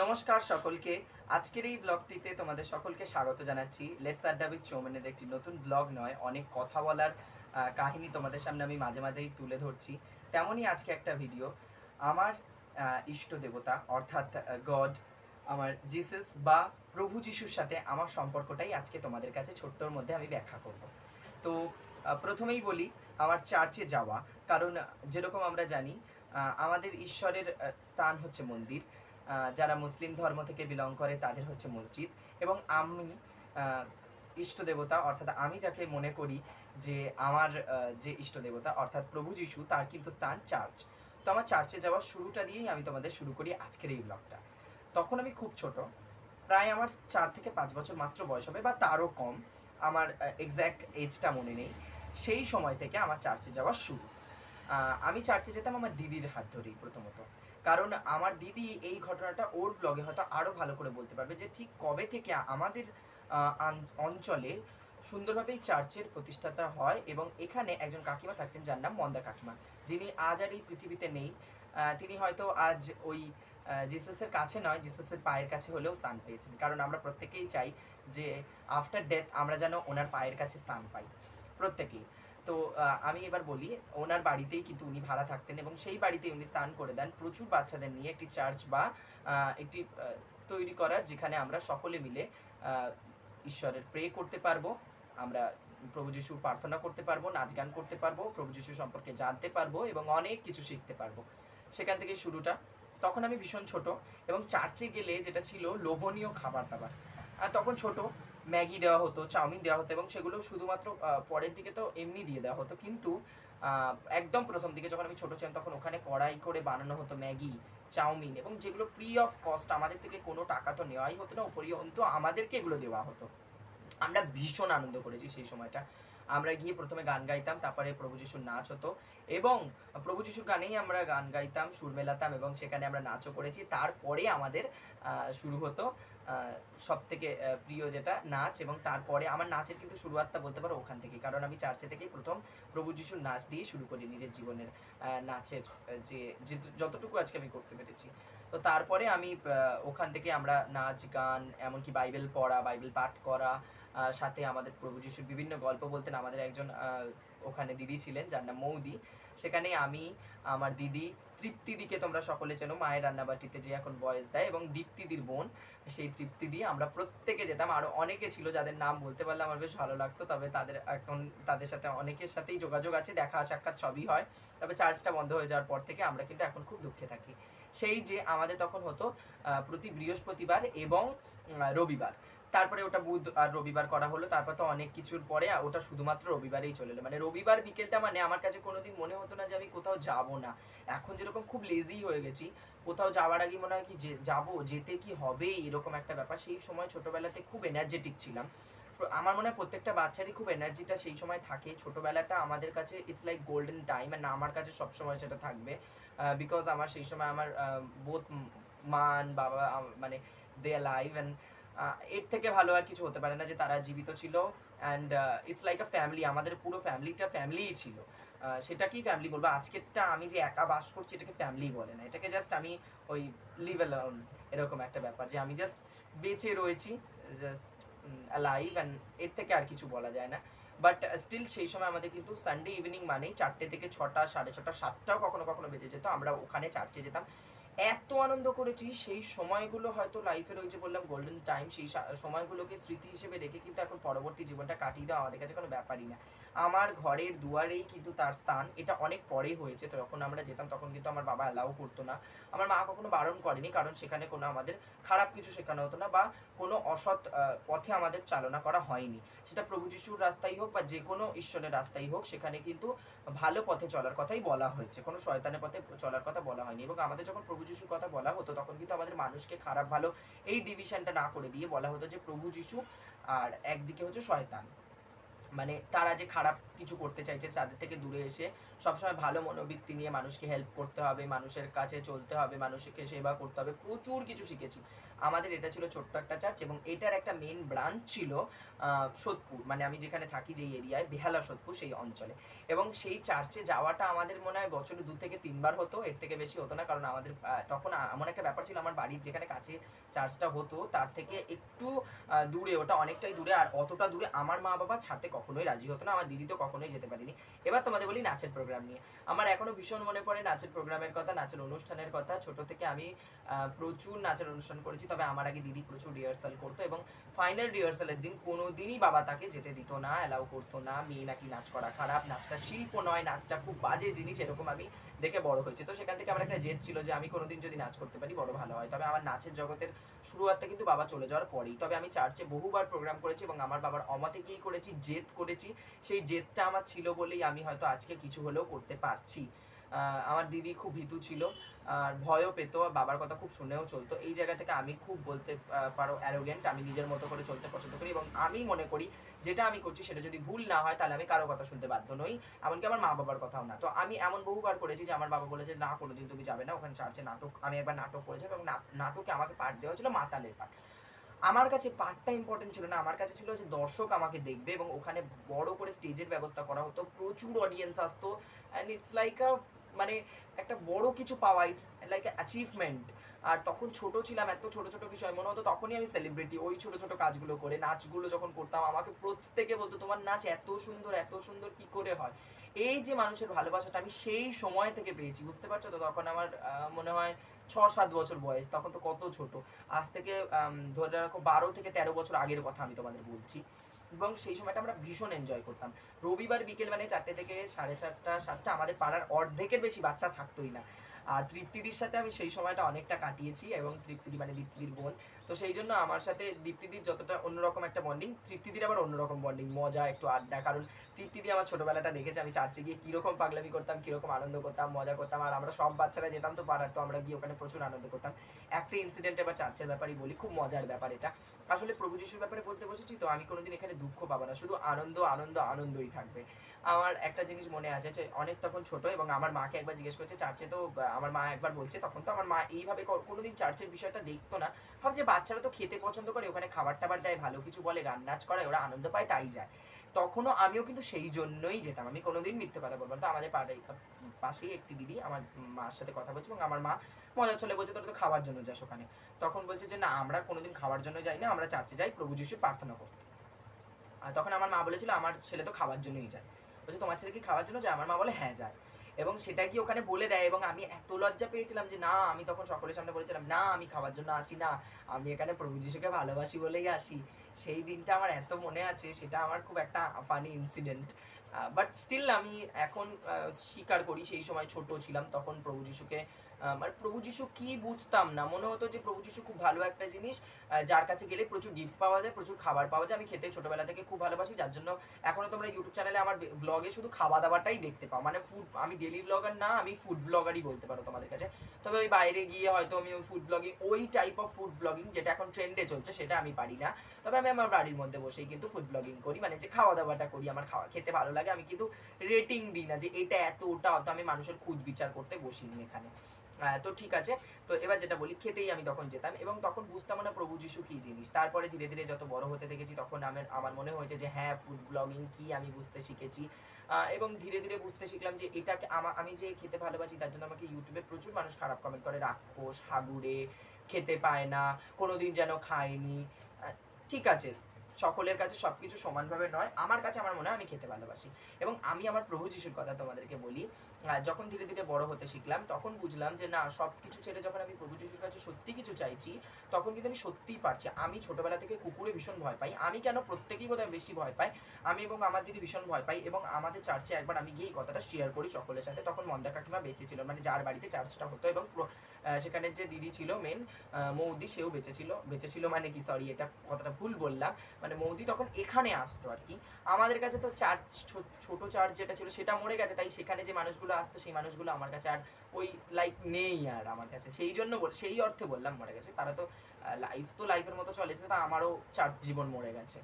নমস্কার সকলকে। আজকের এই ব্লগটিতে তোমাদের সকলকে স্বাগত জানাচ্ছি। লেটস আড্ডা উইথ চৌমেনের একটি নতুন ব্লগ নয়, অনেক কথা বলার কাহিনী তোমাদের সামনে আমি মাঝে মাঝেই তুলে ধরছি। তেমনই আজকে একটা ভিডিও আমার ইষ্ট দেবতা, অর্থাৎ গড আমার জিসাস বা প্রভু যিশুর সাথে আমার সম্পর্কটাই আজকে তোমাদের কাছে ছোট্টর মধ্যে আমি ব্যাখ্যা করব। তো প্রথমেই বলি, আমার চার্চে যাওয়া। কারণ, যেরকম আমরা জানি আমাদের ঈশ্বরের স্থান হচ্ছে মন্দির। যারা মুসলিম ধর্ম থেকে বিলং করে তাদের হচ্ছে মসজিদ। এবং আমি ইষ্ট দেবতা, অর্থাৎ আমি যাকে মনে করি যে আমার যে ইষ্ট দেবতা, অর্থাৎ প্রভু যিশু, তার কিন্তু স্থান চার্চ তো আমার চার্চে যাওয়ার শুরুটা দিয়েই আমি তোমাদের শুরু করি আজকের এই ব্লগটা তখন আমি খুব ছোট, প্রায় আমার চার থেকে পাঁচ বছর মাত্র বয়স হবে, বা তারও কম। আমার এক্স্যাক্ট এজটা মনে নেই। সেই সময় থেকে আমার চার্চে যাওয়া শুরু। আমি চার্চে যেতাম আমার দিদির হাত ধরেই প্রথমত। কারণ আমার দিদি এই ঘটনাটা ওর ব্লগে হয়তো আরও ভালো করে বলতে পারবে যে ঠিক কবে থেকে আমাদের অঞ্চলে সুন্দরভাবেই চার্চের প্রতিষ্ঠাতা হয় এবং এখানে একজন কাকিমা থাকতেন যার নাম মন্দা কাকিমা, যিনি আজ আর এই পৃথিবীতে নেই। তিনি হয়তো আজ ওই জিসাসের কাছে নয়, জিসাসের পায়ের কাছে হলেও স্থান পেয়েছেন। কারণ আমরা প্রত্যেকেই চাই যে আফটার ডেথ আমরা যেন ওনার পায়ের কাছে স্থান পাই। প্রত্যেকেই। তো আমি এবার বলি, ওনার বাড়িতেই কিন্তু উনি ভাড়া থাকতেন এবং সেই বাড়িতে উনি স্থান করে দেন। প্রচুর বাচ্চাদের নিয়ে একটি চার্চ বা একটি তৈরি করার যেখানে আমরা সকলে মিলে ঈশ্বরের প্রে করতে পারব। আমরা প্রভু যিশু প্রার্থনা করতে পারব, নাচ গান করতে পারব, প্রভু যিশু সম্পর্কে জানতে পারব এবং অনেক কিছু শিখতে পারব। সেখান থেকে শুরুটা। তখন আমি ভীষণ ছোট এবং চার্চে গেলে যেটা ছিল লোভনীয় খাবার দাবার। তখন ছোট ম্যাগি দেওয়া হতো, চাউমিন দেওয়া হতো এবং সেগুলো শুধুমাত্র পরের দিকে তো এমনি দিয়ে দেওয়া হতো। কিন্তু একদম প্রথম দিকে যখন আমি ছোট ছিলাম তখন ওখানে কড়াই করে বানানো হতো ম্যাগি, চাউমিন এবং যেগুলো ফ্রি অফ কস্ট আমাদের থেকে কোনো টাকা তো নেওয়াই হতো না উপরিয়ন্ত আমাদেরকে এগুলো দেওয়া হতো। আমরা ভীষণ আনন্দ করেছি সেই সময়টা। আমরা গিয়ে প্রথমে গান গাইতাম, তারপরে প্রভু যিশুর নাচ হতো এবং প্রভু যিশুর গানেই আমরা গান গাইতাম, সুর মেলাতাম এবং সেখানে আমরা নাচও করেছি। তারপরে আমাদের শুরু হতো সব থেকে প্রিয় যেটা নাচ এবং তারপরে আমার নাচের কিন্তু শুরুয়াতটা বলতে পারো ওখান থেকে কারণ আমি চার্চে থেকেই প্রথম প্রভু যিশুর নাচ দিয়ে শুরু করি নিজের জীবনের নাচের যে, যে- যতটুকু আজকে আমি করতে পেরেছি। তো তারপরে আমি ওখান থেকে আমরা নাচ, গান, এমনকি বাইবেল পড়া, বাইবেল পাঠ করা সাথে আমাদের প্রভু যিশুর বিভিন্ন গল্প বলতেন। আমাদের একজন ওখানে দিদি ছিলেন, যার নাম মৌদি। সেখানে আমি, আমার দিদি তৃপ্তিদিকে তোমরা সকলে চেনো, মায়ের রান্নাবাটিতে যে এখন ভয়েস দেয় এবং দীপ্তিদির বোন, সেই তৃপ্তি দিয়ে আমরা প্রত্যেকে যেতাম। আরও অনেকে ছিল যাদের নাম বলতে পারলে আমার বেশ ভালো লাগতো, তবে তাদের এখন, তাদের সাথে অনেকের সাথেই যোগাযোগ আছে, দেখা সাক্ষাৎ সবই হয়। তবে চার্জটা বন্ধ হয়ে যাওয়ার পর থেকে আমরা কিন্তু এখন খুব দুঃখে থাকি। সেই যে আমাদের তখন হতো প্রতি বৃহস্পতিবার এবং রবিবার। তারপরে ওটা বুধ আর রবিবার করা হলো, তারপর তো অনেক কিছুর পরে ওটা শুধুমাত্র রবিবারেই চলে এলো। মানে রবিবার বিকেলটা মানে আমার কাছে কোনোদিন মনে হতো না যে আমি কোথাও যাব না। এখন যেরকম খুব লেজি হয়ে গেছি, কোথাও যাওয়ার আগে মনে হয় কি যাব, যেতে কি হবে এরকম একটা ব্যাপার। সেই সময় ছোটবেলাতে খুব এনার্জেটিক ছিলাম। আমার মনে হয় প্রত্যেকটা বাচ্চারই খুব এনার্জিটা সেই সময় থাকে। ছোটবেলাটা আমাদের কাছে it's like golden time and আমার কাছে সবসময় সেটা থাকবে। বিকজ আমার সেই সময় আমার বোধ মান বাবা মানে দে লাইভ অ্যান্ড এর থেকে ভালো আর কিছু হতে পারে না যে তারা জীবিত ছিল and it's like a family আমাদের পুরো ফ্যামিলিটা ফ্যামিলিই ছিল। সেটা কি ফ্যামিলি বলব। আজকেরটা আমি যে একা বাস করছি, এটাকে ফ্যামিলি বলে না। এটাকে জাস্ট আমি ওই লিভ অ্যালাউন এরকম একটা ব্যাপার যে আমি জাস্ট বেঁচে রয়েছি জাস্ট লাইভ অ্যান্ড এর থেকে আর কিছু বলা যায় না। বাট স্টিল সেই সময় আমাদের কিন্তু সানডে ইভিনিং মানেই চারটে থেকে ছটা, সাড়ে ছটা, সাতটাও কখনো কখনো বেজে যেত। আমরা ওখানে চার্চে যেতাম। এত আনন্দ করেছি, সেই সময়গুলো হয়তো লাইফের ওই যে বললাম গোল্ডেন টাইম সেই সময়গুলোকে স্মৃতি হিসেবে রেখে কিন্তু এখন পরবর্তী জীবনটা কাটিয়ে দেওয়া আমাদের কাছে কোনো ব্যাপারই না। আমার ঘরের দুয়ারেই কিন্তু তার স্থান, এটা অনেক পরে হয়েছে তো যখন আমরা যেতাম তখন কিন্তু আমার বাবা অ্যালাউ করতো না। আমার মা কখনো বারণ করেনি, কারণ সেখানে কোনো আমাদের খারাপ কিছু শেখানো হতো না বা কোনো অসৎ পথে আমাদের চালনা করা হয়নি। সেটা প্রভু যিশুর রাস্তাই হোক বা যে কোনো ঈশ্বরের রাস্তাই হোক, সেখানে কিন্তু ভালো পথে চলার কথাই বলা হয়েছে। কোনো শয়তানের পথে চলার কথা বলা হয়নি এবং আমাদের যখন প্রভু যিশুর কথা বলা হতো, তখন কিন্তু আমাদের মানুষকে খারাপ ভালো এই ডিভিশনটা না করে দিয়ে বলা হতো যে প্রভু যিশু আর একদিকে হচ্ছে শয়তান। মানে তারা যে খারাপ কিছু করতে চাইছে তাদের থেকে দূরে এসে সবসময় ভালো মনোবৃত্তি নিয়ে মানুষকে হেল্প করতে হবে, মানুষের কাছে চলতে হবে, মানুষকে সেবা করতে হবে। প্রচুর কিছু শিখেছি। আমাদের এটা ছিল ছোট্ট একটা চার্চ এবং এটার একটা মেন ব্রাঞ্চ ছিল সোদপুর। মানে আমি যেখানে থাকি যেই এরিয়ায় বেহালা সোদপুর সেই অঞ্চলে। এবং সেই চার্চে যাওয়াটা আমাদের মনে হয় বছরে দু থেকে তিনবার হতো, এর থেকে বেশি হতো না। কারণ আমাদের তখন এমন একটা ব্যাপার ছিল, আমার বাড়ির যেখানে কাছে চার্চটা হতো, তার থেকে একটু দূরে, ওটা অনেকটাই দূরে। আর অতটা দূরে আমার মা বাবা ছাড়তে কখনোই রাজি হতো না, আমার দিদি তো কখনোই যেতে পারিনি। এবার তোমাদের বলি নাচের প্রোগ্রাম নিয়ে। আমার এখনও ভীষণ মনে পড়ে নাচের প্রোগ্রামের কথা, নাচের অনুষ্ঠানের কথা। ছোট থেকে আমি প্রচুর নাচের অনুষ্ঠান করেছি, তবে আমার আগে দিদি প্রচুর রিহার্সাল করতো এবং ফাইনাল রিহার্সালের দিন কোনো দিনই বাবা তাকে যেতে দিত না অ্যালাউ করতো না। মেয়ে নাকি নাচ করা খারাপ, নাচটা শিল্প নয়, নাচটা খুব বাজে জিনিস, এরকম আমি দেখে বড় হয়েছে। তো সেখান থেকে আমার একটা জেদ ছিল যে আমি কোনোদিন যদি নাচ করতে পারি, বড় ভালো হয়। তবে আমার নাচের জগতের শুরুয়াতটা কিন্তু বাবা চলে যাওয়ার পরেই। তবে আমি চার্চে বহুবার প্রোগ্রাম করেছি এবং আমার বাবার অমতে গিয়ে করেছি, জেদ করেছি, সেই জেদটা আমার ছিল বলেই আমি হয়তো আজকে কিছু হলেও করতে পারছি। আমার দিদি খুব ভীতু ছিল, আর ভয়ও পেতো বাবার কথা খুব শুনেও চলতো। এই জায়গা থেকে আমি খুব বলতে পারো অ্যারোগেন্ট আমি নিজের মতো করে চলতে পছন্দ করি এবং আমি মনে করি যেটা আমি করছি সেটা যদি ভুল না হয় তাহলে আমি কারও কথা শুনতে বাধ্য নই, এমনকি আমার মা বাবার কথাও না। তো আমি এমন বহুবার করেছি যে আমার বাবা বলেছে, না, কোনোদিন তুমি যাবে না, ওখানে চার্চে নাটক, আমি একবার নাটক করেছিলাম এবং নাটকে আমাকে পাঠ দেওয়া হয়েছিল মাতালের পাঠ আমার কাছে পার্টটা ইম্পর্টেন্ট ছিল না। আমার কাছে ছিল যে দর্শক আমাকে দেখবে এবং ওখানে বড় করে স্টেজের ব্যবস্থা করা হতো। প্রচুর অডিয়েন্স আসতো। অ্যান্ড ইটস লাইক আ মানে একটা বড় কিছু পাওয়া। ইটস লাইক অ্যাচিভমেন্ট আর তখন ছোট ছিলাম, এত ছোট ছোট বিষয়। মনে হতো তখনই আমি সেলিব্রিটি ওই ছোট ছোট কাজগুলো করে, নাচগুলো যখন করতাম, আমাকে প্রত্যেকে বলতো, তোমার নাচ এত সুন্দর এত সুন্দর কি করে হয়? এই যে মানুষের ভালোবাসাটা আমি সেই সময় থেকে পেয়েছি। বুঝতে পারছ তো? তখন আমার মনে হয় ছ সাত বছর বয়স, তখন তো কত ছোট। আজ থেকে ধরে রাখো বারো থেকে তেরো বছর আগের কথা আমি তোমাদের বলছি। এবং সেই সময়টা আমরা ভীষণ এনজয় করতাম। রবিবার বিকেল মানে চারটে থেকে সাড়ে চারটা, সাতটা আমাদের পাড়ার অর্ধেকের বেশি বাচ্চা থাকতোই না। আর তৃপ্তিদির সাথে আমি সেই সময়টা অনেকটা কাটিয়েছি এবং তৃপ্তিদি মানে দীপ্তিদির বোন। তো সেই জন্য আমার সাথে দীপ্তিদির যতটা অন্যরকম একটা বন্ডিং তৃপ্তিদির আবার অন্যরকম বন্ডিং মজা, একটু আড্ডা। কারণ তৃপ্তিদি আমার ছোটবেলাটা দেখেছে, আমি চার্চে গিয়ে কীরকম পাগলামি করতাম, কীরকম আনন্দ করতাম, মজা করতাম, আর আমরা সব বাচ্চারা যেতাম তো পাড়ার, তো আমরা গিয়ে ওখানে প্রচুর আনন্দ করতাম। একটা ইনসিডেন্ট এবার চার্চের ব্যাপারেই বলি, খুব মজার ব্যাপার এটা। আসলে প্রভু যিশুর ব্যাপারে বলতে বসেছি তো, আমি কোনোদিন এখানে দুঃখ পাবো না, শুধু আনন্দ আনন্দ, আনন্দই থাকবে। আমার একটা জিনিস মনে আছে যে, অনেক তখন ছোট এবং আমার মাকে একবার জিজ্ঞেস করছে চার্চে তো, আমার মা একবার বলছে, তখন তো আমার মা এইভাবে কোনোদিন চার্চের বিষয়টা দেখতো না। ভাবছে বাচ্চারা তো খেতে পছন্দ করে, ওখানে খাবার টাবার দেয়, ভালো কিছু বলে, গান নাচ করে, ওরা আনন্দ পায়, তাই যায়। তখনও আমিও কিন্তু সেই জন্যই যেতাম। আমি কোনোদিন মিথ্যে কথা বলব। তো আমাদের পাড়ায় পাশেই একটি দিদি, আমার মার সাথে কথা বলছে এবং আমার মা মজা চলে বলছে, তোরা তো খাওয়ার জন্য যাস ওখানে। তখন বলছে যে, না, আমরা কোনোদিন খাওয়ার জন্য যাই না, আমরা চার্চে যাই, প্রভু যিশু প্রার্থনা করতে। আর তখন আমার মা বলেছিল, আমার ছেলে তো খাওয়ার জন্যই যায়। বলছে, তোমার ছেলে কি খাওয়ার জন্য যায়? আমার মা বলে হ্যাঁ যায়। এবং সেটা কি ওখানে বলে দেয়? এবং আমি এত লজ্জা পেয়েছিলাম যে, না, আমি তখন সকলের সামনে বলেছিলাম, না, আমি খাবার জন্য আসি না। আমি এখানে প্রভু যিশুকে ভালোবাসি বলেই আসি। সেই দিনটা আমার এত মনে আছে, সেটা আমার খুব একটা ফানি ইনসিডেন্ট বাট স্টিল আমি এখন স্বীকার করি, সেই সময় ছোট ছিলাম, তখন প্রভু যিশুকে মানে প্রভু যিশু কি বুঝতাম না। মনে হতো যে প্রভু যিশু খুব ভালো একটা জিনিস যার কাছে গেলে প্রচুর গিফট পাওয়া যায়, প্রচুর খাবার পাওয়া যায়। আমি খেতে ছোটবেলা থেকে খুব ভালোবাসি, যার জন্য এখনও তোমরা ইউটিউব চ্যানেলে আমার ব্লগে শুধু খাওয়া দাওয়াটাই দেখতে পাও। মানে ফুড আমি ডেলি ব্লগার না, আমি ফুড ব্লগারই বলতে পারো তোমাদের কাছে। তবে ওই বাইরে গিয়ে হয়তো আমি ওই ফুড ব্লগিং ওই টাইপ অফ ফুড ব্লগিং যেটা এখন ট্রেন্ডে চলছে, সেটা আমি পারি না। তবে আমি আমার বাড়ির মধ্যে বসেই কিন্তু ফুড ব্লগিং করি। মানে যে খাওয়া দাওয়াটা করি, আমার খাওয়া, খেতে ভালো লাগে, আমি কিন্তু রেটিং দিই না যে এটা এত, ওটা অত। আমি মানুষের খুদ বিচার করতে বসিনি এখানে। তো ঠিক আছে। তো এবার যেটা বলি, খেতেই আমি তখন যেতাম এবং তখন বুঝতাম না প্রভু যিশু কি জিনিস। তারপরে ধীরে ধীরে যত বড় হতে দেখেছি, তখন আমার আমার মনে হয়েছে যে হ্যাঁ ফুড ব্লগিং কি আমি বুঝতে শিখেছি। এবং ধীরে ধীরে বুঝতে শিখলাম যে, এটাকে আমা- যে খেতে ভালোবাসি, তার জন্য আমাকে ইউটিউবে প্রচুর মানুষ খারাপ কমেন্ট করে, রাক্ষস, হাগুড়ে, খেতে পায় না, কোনোদিন যেন খায়নি। ঠিক আছে। সকলের কাছে সবকিছু সমানভাবে নয়। আমার কাছে আমার মনে হয় আমি খেতে ভালোবাসি। এবং আমি আমার প্রভু যিশুর কথা তোমাদেরকে বলি যখন ধীরে ধীরে বড় হতে শিখলাম, তখন বুঝলাম যে না সব কিছু ছেড়ে যখন আমি প্রভু যিশুর কাছে সত্যি কিছু চাইছি, তখন কিন্তু আমি সত্যিই পারছি। আমি ছোটবেলা থেকে কুকুরে ভীষণ ভয় পাই। আমি কেন প্রত্যেকেই বোধহয় বেশি ভয় পাই? আমি এবং আমার দিদি ভীষণ ভয় পাই এবং আমাদের চার্চে একবার আমি গিয়ে এই কথাটা শেয়ার করি সকলের সাথে। তখন মন্দা কাকিমা বেঁচে ছিল মানে যার বাড়িতে চার্চটা হতো এবং সেখানে যে দিদি ছিল মেন মৌদি, সেও বেঁচে ছিল। বেঁচে ছিল মানে কি? সরি এটা কথাটা ভুল বললাম। মানে মৌদি তখন এখানে আসতো আর কি। আমাদের কাছে তো চার্চ ছোট চার্চ যেটা ছিল সেটা মরে গেছে, তাই সেখানে যে মানুষগুলো আসতো সেই মানুষগুলো আমার কাছে আর ওই লাইফ নেই আর আমার কাছে। সেই জন্য বল- সেই অর্থে বললাম মরে গেছে। তারা তো লাইফ তো লাইফের মতো চলে, তা আমারও চার্চ জীবন মরে গেছে।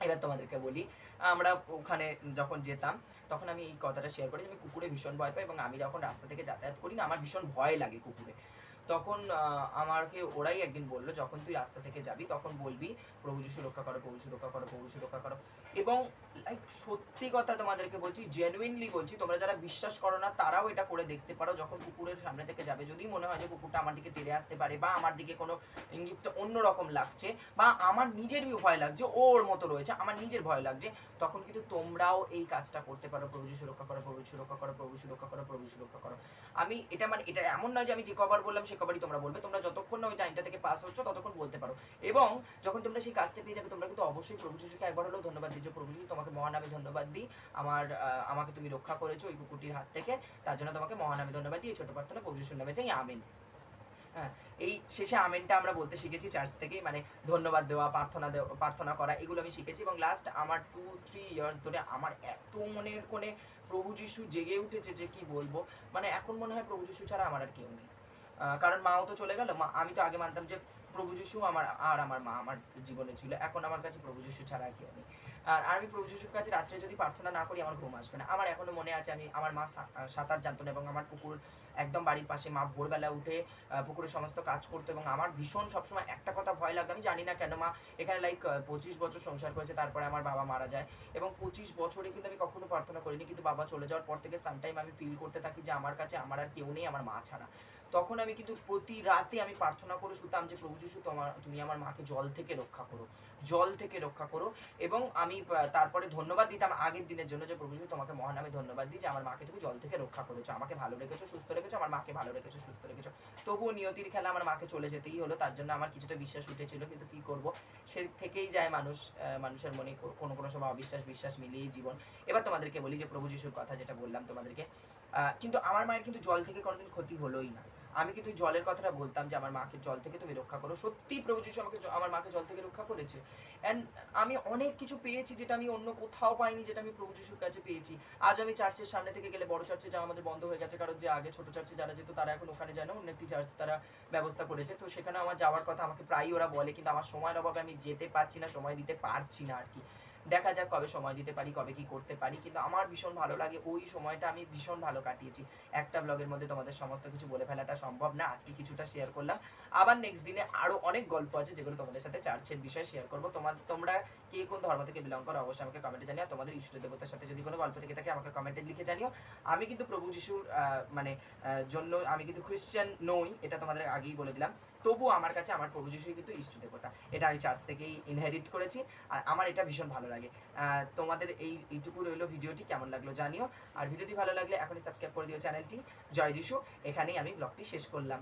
এবার তোমাদেরকে বলি, আমরা ওখানে যখন যেতাম, তখন আমি এই কথাটা শেয়ার করি যে আমি কুকুরে ভীষণ ভয় পাই এবং আমি যখন রাস্তা থেকে যাতায়াত করি না, আমার ভীষণ ভয় লাগে কুকুরে। তখন আমাকে ওরাই একদিন বলল, যখন তুই রাস্তা থেকে যাবি, তখন বলবি, প্রভু যিশু রক্ষা করো, প্রভু যিশু রক্ষা করো, প্রভু যিশু রক্ষা করো। এবং লাইক সত্যি কথা তোমাদেরকে বলছি জেনুইনলি বলছি, তোমরা যারা বিশ্বাস করো না, তারাও এটা করে দেখতে পারো যখন কুকুরের সামনে থেকে যাবে। যদি মনে হয় যে কুকুরটা আমার দিকে তেড়ে আসতে পারে বা আমার দিকে কোনো ইঙ্গিতটা অন্যরকম লাগছে বা আমার নিজেরই ভয় লাগছে ওর মতো রয়েছে, আমার নিজের ভয় লাগছে, তখন কিন্তু তোমরাও এই কাজটা করতে পারো। প্রভু যিশু রক্ষা করো, প্রভু যিশু রক্ষা করো, প্রভু যিশু রক্ষা করো, প্রভু যিশু রক্ষা করো। আমি এটা মানে এটা এমন নয় যে আমি যে কবার বললাম, সে কবারই তোমরা বলবে। তোমরা যতক্ষণ না ওই টাইমটা থেকে পাস হচ্ছ, ততক্ষণ বলতে পারো। এবং যখন তোমরা সেই কাজটা পেয়ে যাবে, তোমরা কিন্তু অবশ্যই প্রভু যিশুকে একবার হলেও ধন্যবাদ দিচ্ছ। প্রভু যিশু, তোমাকে মহানামে ধন্যবাদ দিই। আমার আমাকে তুমি রক্ষা করেছ ওই কুকুরটির হাত থেকে। তার জন্য তোমাকে মহানামে ধন্যবাদ দিই। এই ছোট প্রার্থনা প্রভু যিশুর নামে চাই, আমেন। হ্যাঁ এই শেষে আমেনটা আমরা বলতে শিখেছি চার্চ থেকেই মানে ধন্যবাদ দেওয়া, প্রার্থনা দেওয়া, প্রার্থনা করা, এগুলো আমি শিখেছি। এবং লাস্ট আমার টু থ্রি ইয়ার্স ধরে আমার এত মনের কোণে প্রভু যিশু জেগে উঠেছে যে কি বলব? মানে এখন মনে হয় প্রভু যিশু ছাড়া আমার আর কেউ নেই। কারণ মাও তো চলে গেল। মা, আমি তো আগে মানতাম যে প্রভু যিশু আমার আর আমার মা আমার জীবনে ছিল। এখন আমার কাছে প্রভু যিশু ছাড়া আর কেউ নেই। আর আমি প্রভু যিশুর কাছে রাত্রে যদি প্রার্থনা না করি আমার ঘুম আসবে না। আমার এখনও মনে আছে আমি আমার মা সাঁতার জানতো না এবং আমার পুকুর একদম বাড়ির পাশে মা ভোরবেলা উঠে আহ, পুকুরের সমস্ত কাজ করতো এবং আমার ভীষণ সবসময় একটা কথা ভয় লাগতো। আমি জানি না কেন মা এখানে লাইক পঁচিশ বছর সংসার করেছে তারপরে আমার বাবা মারা যায় এবং পঁচিশ বছরে কিন্তু আমি কখনো প্রার্থনা করিনি কিন্তু বাবা চলে যাওয়ার পর থেকে সামটাইম আমি ফিল করতে থাকি যে আমার কাছে আমার আর কেউ নেই আমার মা ছাড়া। তখন আমি কিন্তু প্রতি রাতে আমি প্রার্থনা করে শুতাম যে প্রভু যিশু, তোমার, তুমি আমার মাকে জল থেকে রক্ষা করো, জল থেকে রক্ষা করো। এবং আমি তারপরে ধন্যবাদ দিতাম আগের দিনের জন্য যে প্রভু যিশু তোমাকে মহানামে ধন্যবাদ দিই যে আমার মাকে তুমি জল থেকে রক্ষা করেছ, আমাকে ভালো রেখেছো, সুস্থ রেখেছো, আমার মাকে ভালো রেখেছো, সুস্থ রেখেছো। তবুও নিয়তির খেলা আমার মাকে চলে যেতেই হলো, তার জন্য আমার কিছুটা বিশ্বাস উঠেছিল, কিন্তু কি করব? সে থেকেই যায় মানুষ মানুষের মনে কোনো কোনো সময় অবিশ্বাস, বিশ্বাস মিলিয়েই জীবন। এবার তোমাদেরকে বলি যে প্রভু যিশুর কথা যেটা বললাম তোমাদেরকে কিন্তু আমার মায়ের কিন্তু জল থেকে কোনোদিন ক্ষতি হলোই না। আমি কিন্তু জলের কথাটা বলতাম যে আমার মাকে জল থেকে তুমি রক্ষা করো। সত্যি প্রভু যিশু আমাকে আমার মাকে জল থেকে রক্ষা করেছে। অ্যান্ড আমি অনেক কিছু পেয়েছি যেটা আমি অন্য কোথাও পাইনি, যেটা আমি প্রভু যিশুর কাছে পেয়েছি। আজ আমি চার্চের সামনে থেকে গেলে বড় চার্চে যাওয়া আমাদের বন্ধ হয়ে গেছে, কারণ যে আগে ছোট চার্চে যারা যেত তারা এখন ওখানে যায় না, অন্য একটি চার্চ তারা ব্যবস্থা করেছে। তো সেখানে আমার যাওয়ার কথা আমাকে প্রায়ই ওরা বলে, কিন্তু আমার সময়ের অভাবে আমি যেতে পারছি না, সময় দিতে পারছি না আর কি। দেখা যাক কবে সময় দিতে পারি, কবে কি করতে পারি। কিন্তু আমার ভীষণ ভালো লাগে ওই সময়টা আমি ভীষণ ভালো কাটিয়েছি। একটা ব্লগের মধ্যে তোমাদের সমস্ত কিছু বলে ফেলাটা সম্ভব না। আজকে কিছুটা শেয়ার করলাম। আবার নেক্সট দিনে আরও অনেক গল্প আছে যেগুলো তোমাদের সাথে চার্চের বিষয়ে শেয়ার করব। তোমার, তোমরা কে কোন ধর্ম থেকে বিলং করো অবশ্যই আমাকে কমেন্টে জানিও। তোমাদের ইষ্ট দেবতার সাথে যদি কোনো গল্প থেকে থাকে আমাকে কমেন্টে লিখে জানিও। আমি কিন্তু প্রভু যিশুর মানে জন্য আমি কিন্তু খ্রিস্টান নই, এটা তোমাদের আগেই বলে দিলাম। তবুও আমার কাছে আমার প্রভু যিশুই কিন্তু ইষ্ট দেবতা। এটা আমি চার্চ থেকেই ইনহেরিট করেছি। আর আমার এটা ভীষণ ভালো লাগে। আহ, তোমাদের এই এইটুকু রইল ভিডিওটি কেমন লাগল জানিও। আর ভিডিওটি ভালো লাগলে এখনই সাবস্ক্রাইব করে দিও চ্যানেলটি। জয় যিশু এখানেই আমি ব্লগটি শেষ করলাম।